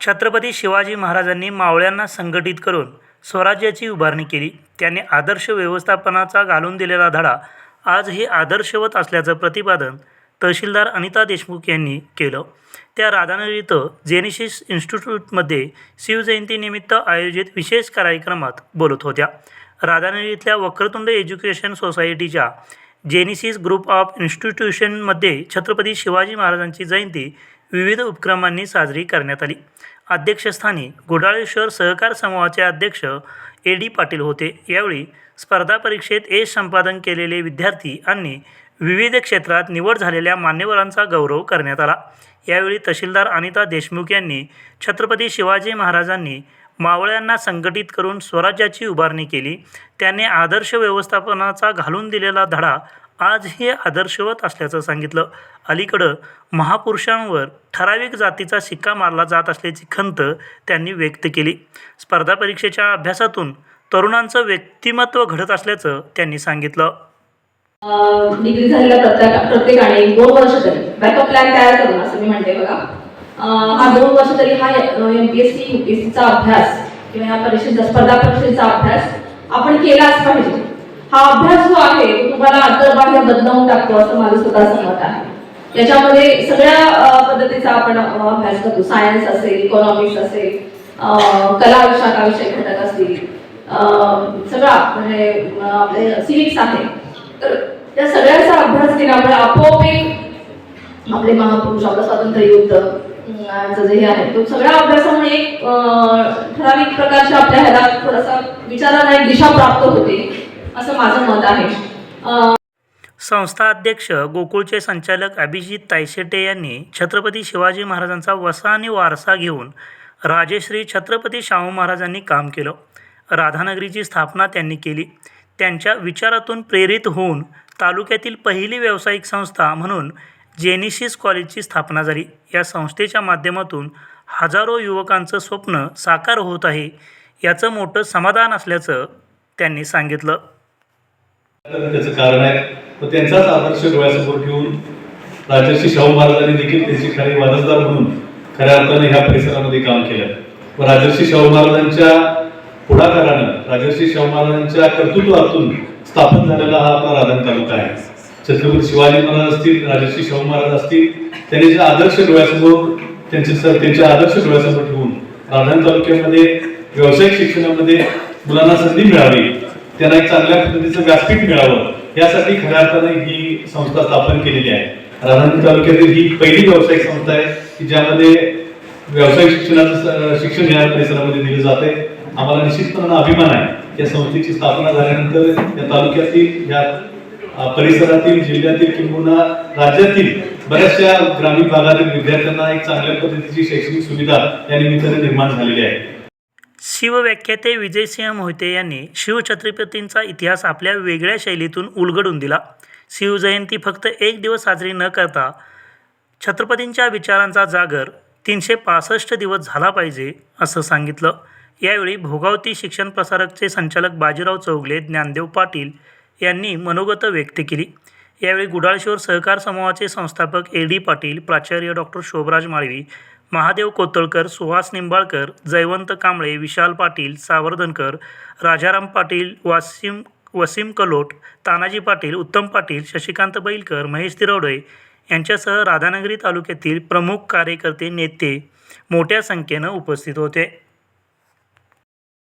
छत्रपती शिवाजी महाराजांनी मावळ्यांना संघटित करून स्वराज्याची उभारणी केली. त्यांनी आदर्श व्यवस्थापनाचा घालून दिलेला धडा आज हे आदर्शवत असल्याचं प्रतिपादन तहसीलदार अनिता देशमुख यांनी केलं. त्या राधानगरी इथं इन्स्टिट्यूटमध्ये शिवजयंतीनिमित्त आयोजित विशेष कार्यक्रमात बोलत होत्या. राधानगरी इथल्या वक्रतुंड एज्युकेशन सोसायटीच्या जेनिसिस ग्रुप ऑफ इन्स्टिट्यूशनमध्ये छत्रपती शिवाजी महाराजांची जयंती विविध उपक्रमांनी साजरी करण्यात आली. अध्यक्षस्थानी घोडाळेश्वर सहकार समूहाचे अध्यक्ष ए डी पाटील होते. यावेळी स्पर्धा परीक्षेत यश संपादन केलेले विद्यार्थी आणि विविध क्षेत्रात निवड झालेल्या मान्यवरांचा गौरव करण्यात आला. यावेळी तहसीलदार अनिता देशमुख यांनी छत्रपती शिवाजी महाराजांनी मावळ्यांना संघटित करून स्वराज्याची उभारणी केली. त्यांनी आदर्श व्यवस्थापनाचा घालून दिलेला धडा आजही आदर्शवत असल्याचं सांगितलं. अलीकडं महापुरुषांवर ठराविक जातीचा शिक्का मारला जात असल्याची खंत त्यांनी व्यक्त केली. स्पर्धा परीक्षेच्या अभ्यासातून तरुणांचं व्यक्तिमत्व घडत असल्याचं त्यांनी सांगितलं. डिग्री झालेल्या प्रत्येक प्रत्येकाने दोन वर्ष तरी बॅकअप प्लॅन तयार करून असं मी म्हणते बघा. हा दोन वर्ष तरी हा M P S C U P S सीचा अभ्यास किंवा या परीक्षेचा स्पर्धा परीक्षेचा अभ्यास आपण केलाच पाहिजे. हा अभ्यास जो आहे तो तुम्हाला अंतर्बाह्य बदलवून टाकतो असं माझं स्वतःचं मत आहे. याच्यामध्ये सगळ्या पद्धतीचा आपण अभ्यास करतो. सायन्स असेल इकॉनॉमिक्स असेल कला विषाका घटक असतील सगळा म्हणजे आपले सिविक्स आहे. तर त्या सगळ्याचा अभ्यास केल्यामुळे आपोआप आपले महापुरुष आपलं स्वातंत्र्य युद्ध जे हे आहे तो सगळ्या अभ्यासामुळे एक ठराविक प्रकारच्या आपल्या ह्याला थोडासा विचाराला एक दिशा प्राप्त होते. असं माझं मत आहे. संस्था अध्यक्ष गोकुळचे संचालक अभिजित तायशेटे यांनी छत्रपती शिवाजी महाराजांचा वसा आणि वारसा घेऊन राजेश्री छत्रपती शाहू महाराजांनी काम केलं. राधानगरीची स्थापना त्यांनी केली. त्यांच्या विचारातून प्रेरित होऊन तालुक्यातील पहिली व्यावसायिक संस्था म्हणून जेनिसिस कॉलेजची स्थापना झाली. या संस्थेच्या माध्यमातून हजारो युवकांचं स्वप्न साकार होत आहे याचं मोठं समाधान असल्याचं त्यांनी सांगितलं. त्याचं कारण आहे व त्यांचाच आदर्श डोळ्यासमोर ठेवून राजर्षी शाहू महाराजांनी देखील त्यांची खरी वारसदार म्हणून खऱ्या अर्थाने ह्या परिसरामध्ये काम केलं. व राजर्षी शाहू महाराजांच्या पुढाकारानं राजर्षी शाहू महाराजांच्या कर्तृत्वातून स्थापन झालेला हा आपला राधन तालुका आहे. छत्रपती शिवाजी महाराज असतील राजर्षी शाहू महाराज असतील त्यांनी जे आदर्श डोळ्यासमोर त्यांचे सर त्यांच्या आदर्श डोळ्यासमोर ठेवून राधन तालुक्यामध्ये व्यावसायिक शिक्षणामध्ये मुलांना संधी मिळावी त्यांना एक चांगल्या पद्धतीचं व्यासपीठ मिळावं. यासाठी खऱ्या अर्थाने ही संस्था स्थापन केलेली आहे. राधानगरी तालुक्यातील ही पहिली व्यावसायिक संस्था आहे की ज्यामध्ये व्यावसायिक शिक्षणाचं शिक्षण या परिसरामध्ये दिलं जाते आम्हाला निश्चितपणे अभिमान आहे. या संस्थेची स्थापना झाल्यानंतर या तालुक्यातील या परिसरातील जिल्ह्यातील किंबहुना राज्यातील बऱ्याचशा ग्रामीण भागातील विद्यार्थ्यांना एक चांगल्या पद्धतीची शैक्षणिक सुविधा या निमित्ताने निर्माण झालेली आहे. शिवव्याख्याते विजयसिंह मोहिते यांनी शिवछत्रपतींचा इतिहास आपल्या वेगळ्या शैलीतून उलगडून दिला. शिवजयंती फक्त एक दिवस साजरी न करता छत्रपतींच्या विचारांचा जागर तीनशे पासष्ट दिवस झाला पाहिजे असं सांगितलं. यावेळी भोगावती शिक्षण प्रसारकचे संचालक बाजीराव चौगले ज्ञानदेव पाटील यांनी मनोगत व्यक्त केली. यावेळी गुडाळशोर सहकार समूहाचे संस्थापक ए डी पाटील प्राचार्य डॉक्टर शोभराज माळवी महादेव कोतळकर सुहास निंबाळकर जयवंत कांबळे विशाल पाटील सावर्धनकर राजाराम पाटील वासिम वसीम कलोट तानाजी पाटील उत्तम पाटील शशिकांत बैलकर महेश तिरवडे यांच्यासह राधानगरी तालुक्यातील प्रमुख कार्यकर्ते नेते मोठ्या संख्येनं उपस्थित होते.